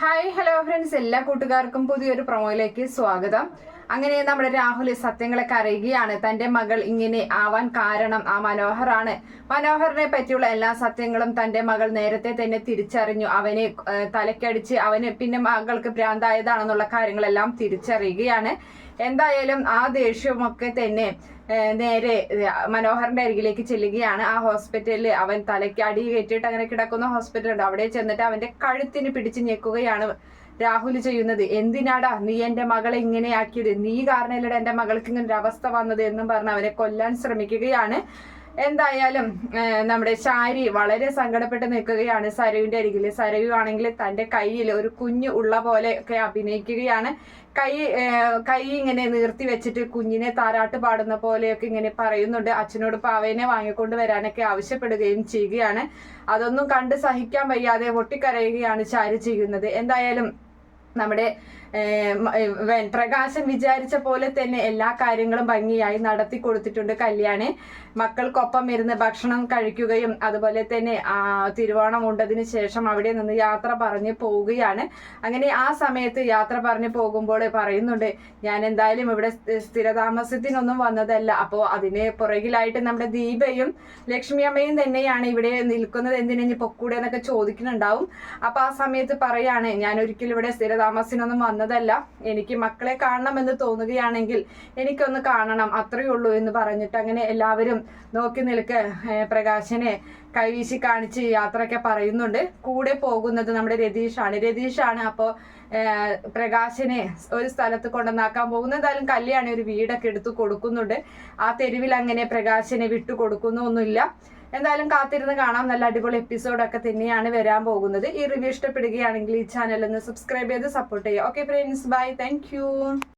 Hi hello friends എല്ലാ കൂട്ടുകാർക്കും പുതിയൊരു പ്രൊമോയിലേക്ക് സ്വാഗതം. അങ്ങനെ നമ്മുടെ രാഹുൽ സത്യങ്ങളൊക്കെ അറിയുകയാണ് തന്റെ മകൾ ഇങ്ങനെ ആവാൻ കാരണം ആ മനോഹറാണ്. മനോഹറിനെ പറ്റിയുള്ള എല്ലാ സത്യങ്ങളും തന്റെ മകൾ നേരത്തെ തന്നെ തിരിച്ചറിഞ്ഞു. അവനെ തലക്കടിച്ച് അവന് പിന്നെ മകൾക്ക് ഭ്രാന്തായതാണെന്നുള്ള കാര്യങ്ങളെല്ലാം തിരിച്ചറിയുകയാണ്. എന്തായാലും ആ ദേഷ്യമൊക്കെ തന്നെ നേരെ മനോഹറിന്റെ അരികിലേക്ക് ചെല്ലുകയാണ്. ആ ഹോസ്പിറ്റലിൽ അവൻ തലയ്ക്ക് അടി കയറ്റിയിട്ട് അങ്ങനെ കിടക്കുന്ന ഹോസ്പിറ്റലുണ്ട്. അവിടെ ചെന്നിട്ട് അവന്റെ കഴുത്തിന് പിടിച്ച് ഞെക്കുകയാണ്. രാഹുൽ ചെയ്യുന്നത്? എന്തിനാടാ നീ എന്റെ മകളെ ഇങ്ങനെയാക്കിയത്? നീ കാരണമല്ലടാ എന്റെ മകൾക്ക് ഇങ്ങനെ ഒരു അവസ്ഥ വന്നത് എന്നും പറഞ്ഞ് അവരെ കൊല്ലാൻ ശ്രമിക്കുകയാണ്. എന്തായാലും നമ്മുടെ ശാരി വളരെ സങ്കടപ്പെട്ട് നിൽക്കുകയാണ് സരയുവിന്റെ അരികിൽ. സരയു ആണെങ്കിൽ തന്റെ കയ്യിൽ ഒരു കുഞ്ഞ് ഉള്ള പോലെ ഒക്കെ അഭിനയിക്കുകയാണ്. കൈ കൈ ഇങ്ങനെ നിർത്തി വെച്ചിട്ട് കുഞ്ഞിനെ താരാട്ട് പാടുന്ന പോലെയൊക്കെ ഇങ്ങനെ പറയുന്നുണ്ട്. അച്ഛനോട് പാവേനെ വാങ്ങിക്കൊണ്ട് വരാനൊക്കെ ആവശ്യപ്പെടുകയും ചെയ്യുകയാണ്. അതൊന്നും കണ്ട് സഹിക്കാൻ വയ്യാതെ പൊട്ടിക്കരയുകയാണ് ചാരി ചെയ്യുന്നത്. എന്തായാലും നമ്മുടെ പ്രകാശൻ വിചാരിച്ച പോലെ തന്നെ എല്ലാ കാര്യങ്ങളും ഭംഗിയായി നടത്തി കൊടുത്തിട്ടുണ്ട് കല്യാണി. മക്കൾക്കൊപ്പം ഇരുന്ന് ഭക്ഷണം കഴിക്കുകയും അതുപോലെ തന്നെ തിരുവോണം ഉണ്ടതിന് ശേഷം അവിടെ നിന്ന് യാത്ര പറഞ്ഞ് പോവുകയാണ്. അങ്ങനെ ആ സമയത്ത് യാത്ര പറഞ്ഞ് പോകുമ്പോൾ പറയുന്നുണ്ട് ഞാൻ എന്തായാലും ഇവിടെ സ്ഥി- സ്ഥിരതാമസത്തിനൊന്നും വന്നതല്ല. അപ്പോൾ അതിന് പുറകിലായിട്ട് നമ്മുടെ ദീപയും ലക്ഷ്മി അമ്മയും തന്നെയാണ് ഇവിടെ നിൽക്കുന്നത് എന്തിനു പൊക്കൂടെ എന്നൊക്കെ ചോദിക്കുന്നുണ്ടാവും. അപ്പൊ ആ സമയത്ത് പറയാണ് ഞാൻ ഒരിക്കലും ഇവിടെ സ്ഥിരതാമസത്തിനൊന്നും വന്നതല്ല. എനിക്ക് മക്കളെ കാണണം എന്ന് തോന്നുകയാണെങ്കിൽ എനിക്കൊന്ന് കാണണം അത്രയേ ഉള്ളൂ എന്ന് പറഞ്ഞിട്ട് അങ്ങനെ എല്ലാവരും നോക്കി നിൽക്ക് പ്രകാശനെ കൈവീശി കാണിച്ച് യാത്രയൊക്കെ പറയുന്നുണ്ട്. കൂടെ പോകുന്നത് നമ്മുടെ രതീഷാണ്. രതീഷാണ് അപ്പോൾ പ്രകാശനെ ഒരു സ്ഥലത്ത് കൊണ്ടുവന്നാക്കാൻ പോകുന്നത്. എന്തായാലും കല്യാണി ഒരു വീടൊക്കെ എടുത്തു കൊടുക്കുന്നുണ്ട്. ആ തെരുവിൽ അങ്ങനെ പ്രകാശനെ വിട്ടു കൊടുക്കുന്നൊന്നുമില്ല എന്തായാലും കാത്തിരുന്ന് കാണാം. നല്ല അടിപൊളി എപ്പിസോഡൊക്കെ തന്നെയാണ് വരാൻ പോകുന്നത്. ഈ റിവ്യൂ ഇഷ്ടപ്പെടുകയാണെങ്കിൽ ഈ ചാനൽ ഒന്ന് സബ്സ്ക്രൈബ് ചെയ്ത് സപ്പോർട്ട് ചെയ്യുക. Okay friends bye thank